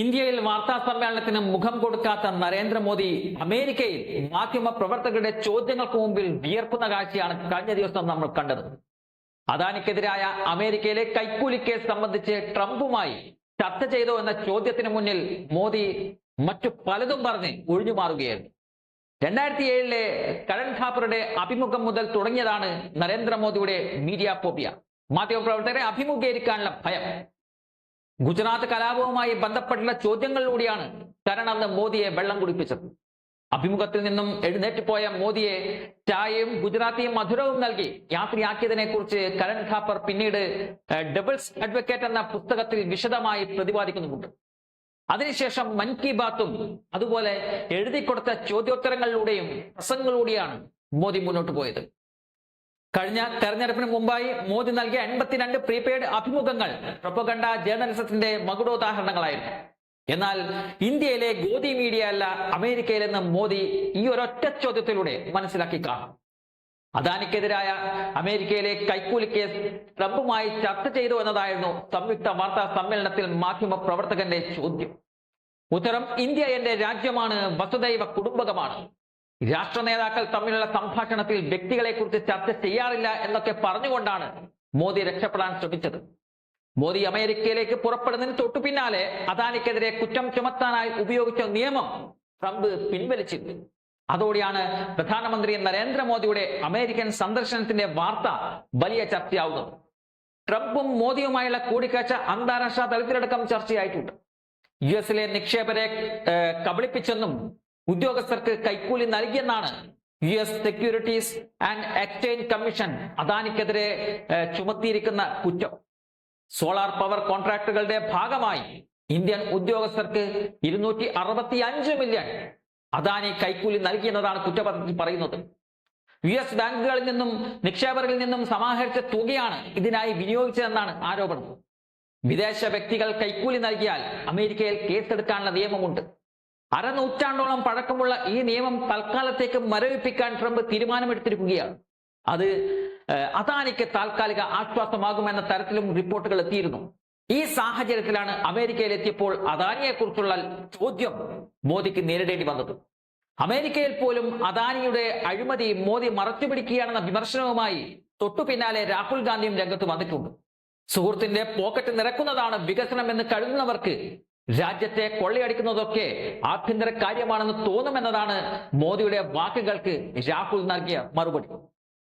ഇന്ത്യയിൽ വാർത്താ സമ്മേളനത്തിന് മുഖം കൊടുക്കാത്ത നരേന്ദ്രമോദി അമേരിക്കയിൽ മാധ്യമ പ്രവർത്തകരുടെ ചോദ്യങ്ങൾക്ക് മുമ്പിൽ വിയർക്കുന്ന കാഴ്ചയാണ് കഴിഞ്ഞ ദിവസം നമ്മൾ കണ്ടത്. അദാനിക്കെതിരായ അമേരിക്കയിലെ കൈക്കൂലി കേസ് സംബന്ധിച്ച് ട്രംപുമായി ചർച്ച ചെയ്തോ എന്ന ചോദ്യത്തിന് മുന്നിൽ മോദി മറ്റു പലതും പറഞ്ഞ് ഒഴിഞ്ഞു മാറുകയായിരുന്നു രണ്ടായിരത്തി ഏഴിലെ കരൺ ഖാപ്പറുടെ അഭിമുഖം മുതൽ തുടങ്ങിയതാണ് നരേന്ദ്രമോദിയുടെ മീഡിയ ഫോബിയ. മാധ്യമപ്രവർത്തകരെ അഭിമുഖീകരിക്കാനുള്ള ഭയം. ഗുജറാത്ത് കലാപവുമായി ബന്ധപ്പെട്ടുള്ള ചോദ്യങ്ങളിലൂടെയാണ് കരൺ അന്ന് മോദിയെ വെള്ളം കുടിപ്പിച്ചത്. അഭിമുഖത്തിൽ നിന്നും എഴുന്നേറ്റ് പോയ മോദിയെ ചായയും ഗുജറാത്തിയും മധുരവും നൽകി യാത്രയാക്കിയതിനെ കുറിച്ച് കരൺ ഖാപ്പർ പിന്നീട് ഡബിൾസ് അഡ്വക്കേറ്റ് എന്ന പുസ്തകത്തിൽ വിശദമായി പ്രതിപാദിക്കുന്നുമുണ്ട്. അതിനുശേഷം മൻ കി ബാത്തും അതുപോലെ എഴുതി കൊടുത്ത ചോദ്യോത്തരങ്ങളിലൂടെയും പ്രസംഗങ്ങളിലൂടെയാണ് മോദി മുന്നോട്ട് പോയത്. കഴിഞ്ഞ തെരഞ്ഞെടുപ്പിന് മുമ്പായി മോദി നൽകിയ എൺപത്തിരണ്ട് പ്രീപെയ്ഡ് അഭിമുഖങ്ങൾ പ്രൊപ്പഗണ്ട ജേർണലിസത്തിന്റെ മകുടോദാഹരണങ്ങളായിരുന്നു. എന്നാൽ ഇന്ത്യയിലെ ഗോദി മീഡിയ അല്ല അമേരിക്കയിലെന്ന് മോദി ഈ ഒരൊറ്റ ചോദ്യത്തിലൂടെ മനസ്സിലാക്കി കാണും. അദാനിക്കെതിരായ അമേരിക്കയിലെ കൈക്കൂലി കേസ് ട്രംപുമായി ചർച്ച ചെയ്തു എന്നതായിരുന്നു സംയുക്ത വാർത്താ സമ്മേളനത്തിൽ മാധ്യമ പ്രവർത്തകന്റെ ചോദ്യം. ഉത്തരം ഇന്ത്യ എന്റെ രാജ്യമാണ് വസുദൈവ കുടുംബകമാണ്. രാഷ്ട്ര നേതാക്കൾ തമ്മിലുള്ള സംഭാഷണത്തിൽ വ്യക്തികളെ കുറിച്ച് ചർച്ച ചെയ്യാറില്ല എന്നൊക്കെ പറഞ്ഞുകൊണ്ടാണ് മോദി രക്ഷപ്പെടാൻ ശ്രമിച്ചത്. മോദി അമേരിക്കയിലേക്ക് പുറപ്പെടുന്നതിന് തൊട്ടു പിന്നാലെ അദാനിക്കെതിരെ കുറ്റം ചുമത്താനായി ഉപയോഗിച്ച നിയമം ട്രംപ് പിൻവലിച്ചിരുന്നു. അതോടെയാണ് പ്രധാനമന്ത്രി നരേന്ദ്രമോദിയുടെ അമേരിക്കൻ സന്ദർശനത്തിന്റെ വാർത്ത വലിയ ചർച്ചയാവുന്നത്. ട്രംപും മോദിയുമായുള്ള കൂടിക്കാഴ്ച അന്താരാഷ്ട്ര തലത്തിലടക്കം ചർച്ചയായിട്ടുണ്ട്. യു എസിലെ നിക്ഷേപരെ കബളിപ്പിച്ചെന്നും ഉദ്യോഗസ്ഥർക്ക് കൈക്കൂലി നൽകിയെന്നാണ് U S securities and exchange commission അദാനിക്കെതിരെ ചുമത്തിയിരിക്കുന്ന കുറ്റം. സോളാർ പവർ കോൺട്രാക്ടുകളുടെ ഭാഗമായി ഇന്ത്യൻ ഉദ്യോഗസ്ഥർക്ക് ഇരുന്നൂറ്റി അറുപത്തി അഞ്ച് മില്യൺ അദാനി കൈക്കൂലി നൽകിയെന്നതാണ് കുറ്റപത്രത്തിൽ പറയുന്നത്. യു എസ് ബാങ്കുകളിൽ നിന്നും നിക്ഷേപകരിൽ നിന്നും സമാഹരിച്ച തുകയാണ് ഇതിനായി വിനിയോഗിച്ചതെന്നാണ് ആരോപണം. വിദേശ വ്യക്തികൾ കൈക്കൂലി നൽകിയാൽ അമേരിക്കയിൽ കേസെടുക്കാനുള്ള നിയമമുണ്ട്. അരനൂറ്റാണ്ടോളം പഴക്കമുള്ള ഈ നിയമം തൽക്കാലത്തേക്ക് മരവിപ്പിക്കാൻ ട്രംപ് തീരുമാനമെടുത്തിരിക്കുകയാണ്. അത് അതാനിക്ക് താൽക്കാലിക ആശ്വാസമാകുമെന്ന തരത്തിലും റിപ്പോർട്ടുകൾ എത്തിയിരുന്നു. ഈ സാഹചര്യത്തിലാണ് അമേരിക്കയിൽ എത്തിയപ്പോൾ അദാനിയെക്കുറിച്ചുള്ള ചോദ്യം മോദിക്ക് നേരിടേണ്ടി വന്നത്. അമേരിക്കയിൽ പോലും അദാനിയുടെ അഴിമതി മോദി മറച്ചുപിടിക്കുകയാണെന്ന വിമർശനവുമായി തൊട്ടു പിന്നാലെ രാഹുൽ ഗാന്ധിയും രംഗത്ത് വന്നിട്ടുണ്ട്. സുഹൃത്തിന്റെ പോക്കറ്റ് നിറക്കുന്നതാണ് വികസനം എന്ന് കരുതുന്നവർക്ക് രാജ്യത്തെ കൊള്ളയടിക്കുന്നതൊക്കെ ആഭ്യന്തര കാര്യമാണെന്ന് തോന്നുമെന്നതാണ് മോദിയുടെ വാക്കുകൾക്ക് രാഹുൽ നൽകിയ മറുപടി.